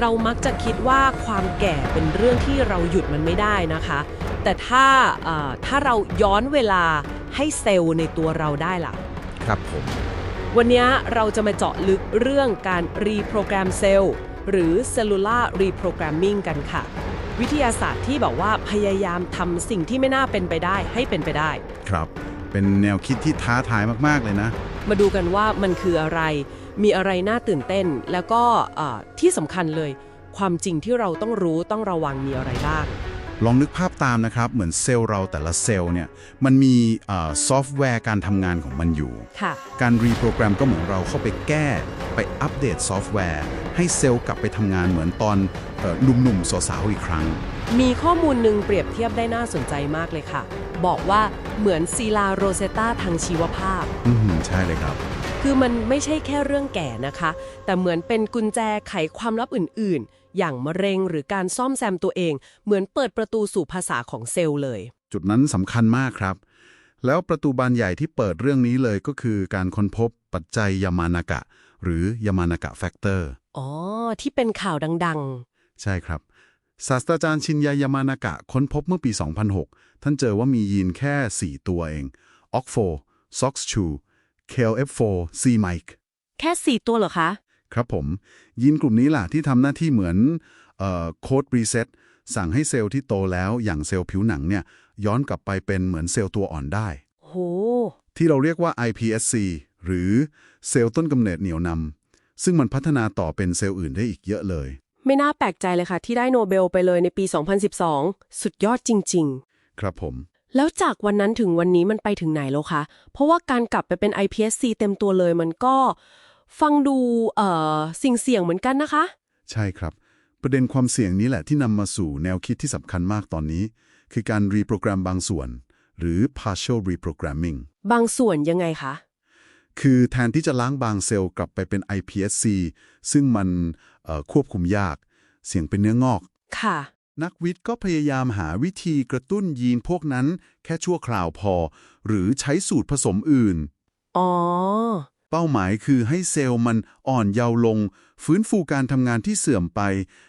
เรามักจะคิดว่าความแก่เป็นเรื่องที่เราหยุดมันไม่ได้นะคะ แต่ถ้าเอ่อถ้าเราย้อนเวลาให้เซลล์ในตัวเราได้ล่ะ ครับผม วันนี้เราจะมาเจาะลึกเรื่องการรีโปรแกรมเซลล์หรือ cellular reprogramming กันค่ะ วิทยาศาสตร์ที่บอกว่าพยายามทำสิ่งที่ไม่น่าเป็นไปได้ให้เป็นไปได้ ครับ เป็นแนวคิดที่ท้าทายมาก ๆ เลยนะ มาดูกันว่ามันคืออะไร มีอะไรน่าตื่นเต้น แล้วก็เอ่อที่สำคัญเลย ความจริงที่เราต้องรู้ต้องระวังมีอะไรบ้าง ลองนึกภาพตามนะครับ เหมือนเซลล์เราแต่ละเซลล์เนี่ยมันมีเอ่อซอฟต์แวร์การทำงานของมันอยู่ค่ะการรีโปรแกรมก็เหมือนเราเข้าไปแก้ ไปอัปเดตซอฟต์แวร์ ให้เซลล์กลับไปทำงานเหมือนตอนเอ่อหนุ่มๆสาวๆอีกครั้ง มีข้อมูลหนึ่งเปรียบเทียบได้น่าสนใจมากเลยค่ะ บอกว่า เหมือนซีลาโรเซตาทางชีวภาพ อืมใช่เลยครับ คือมันไม่ใช่แค่เรื่องแก่นะคะ แต่เหมือนเป็นกุญแจไขความลับอื่น ๆ อย่างมะเร็งหรือการซ่อมแซมตัวเอง เหมือนเปิดประตูสู่ภาษาของเซลล์เลย จุดนั้นสำคัญมากครับ แล้วประตูบานใหญ่ที่เปิดเรื่องนี้เลยก็คือการค้นพบปัจจัยยามานากะ หรือยามานากะแฟกเตอร์อ๋อ ที่เป็นข่าวดังใช่ครับ ศาสตราจารย์ชินยายามานากะค้นพบเมื่อปี 2006 ท่านเจอว่ามียีนแค่ 4 ตัวเอง OX4 SOX2 KLF4 C-Mike ๆแค่ 4 ตัวเหรอคะ ครับผม ยีนกลุ่มนี้ล่ะที่ทำหน้าที่เหมือนโค้ดรีเซ็ตสั่งให้เซลล์ที่โตแล้วอย่างเซลล์ผิวหนังเนี่ยย้อนกลับไปเป็นเหมือนเซลล์ตัวอ่อนได้โหที่เราเรียกว่า iPSC หรือเซลล์ต้นกำเนิดเหนี่ยวนำซึ่งมันพัฒนาต่อเป็นเซลล์อื่นได้อีกเยอะเลย ไม่น่าแปลกใจเลยค่ะ ที่ได้โนเบลไปเลยในปี 2012 สุดยอดจริงครับผมๆแล้วจากวันนั้นถึงวันนี้มันไปถึงไหนแล้วคะ เพราะว่าการกลับไปเป็น iPSC เต็มตัวเลยมันก็ฟังดูเอ่อสิ่งเสี่ยงเหมือนกันนะคะ ใช่ครับ ประเด็นความเสี่ยงนี้แหละที่นำมาสู่แนวคิดที่สำคัญมากตอนนี้ คือการรีโปรแกรมบางส่วน หรือ partial reprogramming บางส่วนยังไงคะ คือแทนที่จะล้างบางเซลล์กลับไปเป็น iPSC ซึ่งมันเอ่อ ควบคุมยาก เสี่ยงเป็นเนื้องอก ค่ะ นักวิทย์ก็พยายามหาวิธีกระตุ้นยีนพวกนั้นแค่ชั่วคราวพอ หรือใช้สูตรผสมอื่น อ๋อ เป้าหมายคือให้เซลล์มันอ่อนเยาว์ลง ฟื้นฟูการทำงานที่เสื่อมไป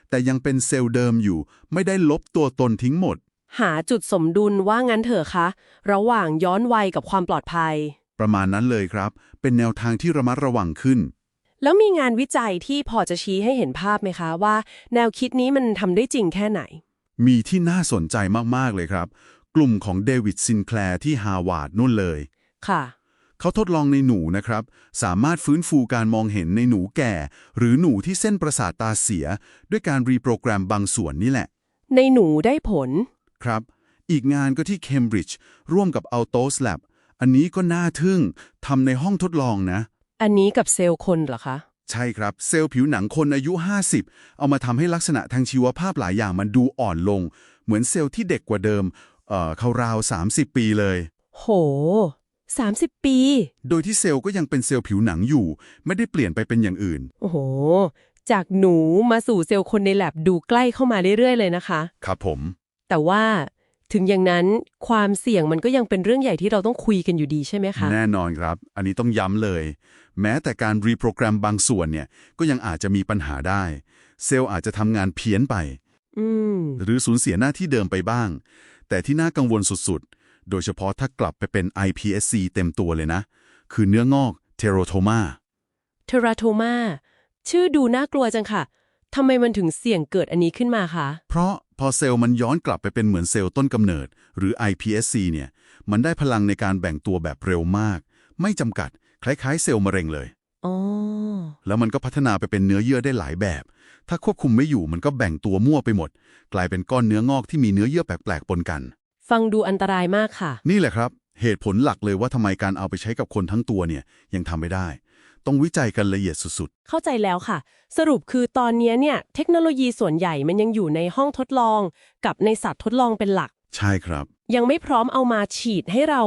แต่ยังเป็นเซลล์เดิมอยู่ ไม่ได้ลบตัวตนทิ้งหมด หาจุดสมดุลว่างั้นเถอะคะ ระหว่างย้อนวัยกับความปลอดภัย ประมาณนั้นเลยครับ เป็นแนวทางที่ระมัดระวังขึ้น แล้วมีงานวิจัยที่พอจะชี้ให้เห็นภาพไหมคะว่า แนวคิดนี้มันทำได้จริงแค่ไหน มีที่น่าสนใจมาก ๆ เลยครับ กลุ่มของเดวิดซินแคลร์ที่ฮาวาดนู่นเลย ค่ะ เขาทดลองในหนูนะครับ สามารถฟื้นฟูการมองเห็นในหนูแก่ หรือหนูที่เส้นประสาทตาเสีย ด้วยการรีโปรแกรมบางส่วนนี่แหละ ในหนูได้ผล ครับ อีกงานก็ที่เคมบริดจ์ร่วมกับ Altos Lab อันนี้ก็น่าทึ่งทำในห้องทดลองนะ อันนี้กับเซลล์คนเหรอคะ ใช่ครับ เซลล์ผิวหนังคนอายุ 50 เอามาทำให้ลักษณะทางชีวภาพหลายอย่างมันดูอ่อนลง เหมือนเซลล์ที่เด็กกว่าเดิม เอ่อเขาราว 30 ปีเลย โห 30 ปี โดยที่เซลล์ก็ยังเป็นเซลล์ผิวหนังอยู่ ไม่ได้เปลี่ยนไปเป็นอย่างอื่น โอ้โห จากหนูมาสู่เซลล์คนในแลบดูใกล้เข้ามาเรื่อยๆเลยนะคะ ครับผม แต่ว่า ถึงอย่างนั้นความเสี่ยงมันก็ยังเป็นเรื่องใหญ่ที่เราต้องคุยกันอยู่ดีใช่ไหมคะ แน่นอนครับ อันนี้ต้องย้ำเลย แม้แต่การรีโปรแกรมบางส่วนเนี่ยก็ยังอาจจะมีปัญหาได้ เซลล์อาจจะทำงานเพี้ยนไปอืมหรือสูญเสียหน้าที่เดิมไปบ้าง แต่ที่น่ากังวลสุดๆ โดยเฉพาะถ้ากลับไปเป็น iPSC เต็มตัวเลยนะ คือเนื้องอกเทโรโทมาเทราโทมาชื่อดูน่ากลัวจังค่ะ ทำไมมันถึงเสี่ยงเกิดอันนี้ขึ้นมาคะ เพราะพอเซลล์มันย้อนกลับไปเป็นเหมือนเซลล์ต้นกำเนิด หรือ iPSC เนี่ย มันได้พลังในการแบ่งตัวแบบเร็วมาก ไม่จำกัด คล้ายๆ เซลล์มะเร็งเลย อ๋อ แล้วมันก็พัฒนาไปเป็นเนื้อเยื่อได้หลายแบบ ถ้าควบคุมไม่อยู่มันก็แบ่งตัวมั่วไปหมด กลายเป็นก้อนเนื้องอกที่มีเนื้อเยื่อแปลกๆปนกัน ฟังดูอันตรายมากค่ะ นี่แหละครับ เหตุผลหลักเลยว่าทำไมการเอาไปใช้กับคนทั้งตัวเนี่ยยังทำไม่ได้ ต้องวิจัยกันละเอียดสุดเข้าใจแล้วค่ะ สรุปคือตอนนี้เนี่ยเทคโนโลยีส่วนใหญ่มันยังอยู่ในห้องทดลอง กับในสัตว์ทดลองเป็นหลักๆใช่ครับ ยังไม่พร้อมเอามาฉีดให้เรา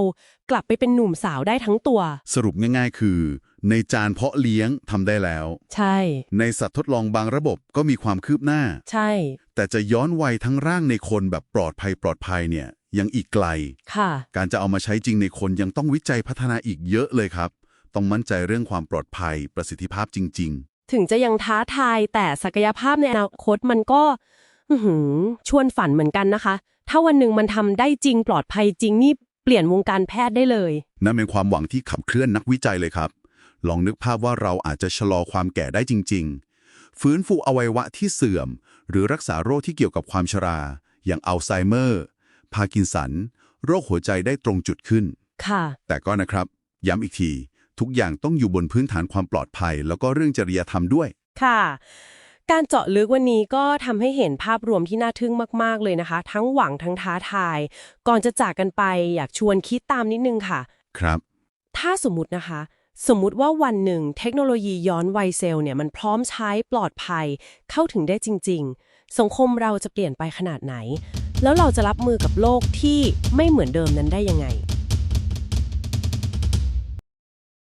กลับไปเป็นหนุ่มสาวได้ทั้งตัว สรุปง่ายๆ คือ ในจานเพาะเลี้ยงทำได้แล้ว ใช่ ในสัตว์ทดลองบางระบบก็มีความคืบหน้า ใช่ แต่จะย้อนวัยทั้งร่างในคนแบบปลอดภัยปลอดภัยเนี่ยยังอีกไกล ค่ะ การจะเอามาใช้จริงในคนยังต้องวิจัยพัฒนาอีกเยอะเลยครับ ต้องมั่นใจเรื่องความปลอดภัยประสิทธิภาพจริงถึงจะยังท้าทายแต่ศักยภาพในอนาคตมันก็อื้อหือชวนฝันเหมือนกันนะคะ ถ้าวันหนึ่งมันทำได้จริงปลอดภัยจริงนี่เปลี่ยนวงการแพทย์ได้เลย นั่นเป็นความหวังที่ขับเคลื่อนนักวิจัยเลยครับ ลองนึกภาพว่าเราอาจจะชะลอความแก่ได้จริง ๆ ฟื้นฟูอวัยวะที่เสื่อม หรือรักษาโรคที่เกี่ยวกับความชรา อย่างอัลไซเมอร์ พาร์กินสัน โรคหัวใจได้ตรงจุดขึ้น ค่ะ แต่ก็นะครับ ย้ำอีกที ทุกอย่างต้องอยู่บนพื้นฐานความปลอดภัย แล้วก็เรื่องจริยธรรมด้วย ค่ะ การเจาะลึกวันนี้ก็ทำให้เห็นภาพรวมที่น่าทึ่งมาก ๆ เลยนะคะ ทั้งหวังทั้งท้าทาย ก่อนจะจากกันไปอยากชวนคิดตามนิดนึงค่ะ ครับ ถ้าสมมตินะคะ สมมุติว่าวันหนึ่ง เทคโนโลยีย้อนวัยเซลล์เนี่ยมันพร้อมใช้ปลอดภัย เข้าถึงได้จริง ๆ สังคมเราจะเปลี่ยนไปขนาดไหน แล้วเราจะรับมือกับโลกที่ไม่เหมือนเดิมนั้นได้ยังไง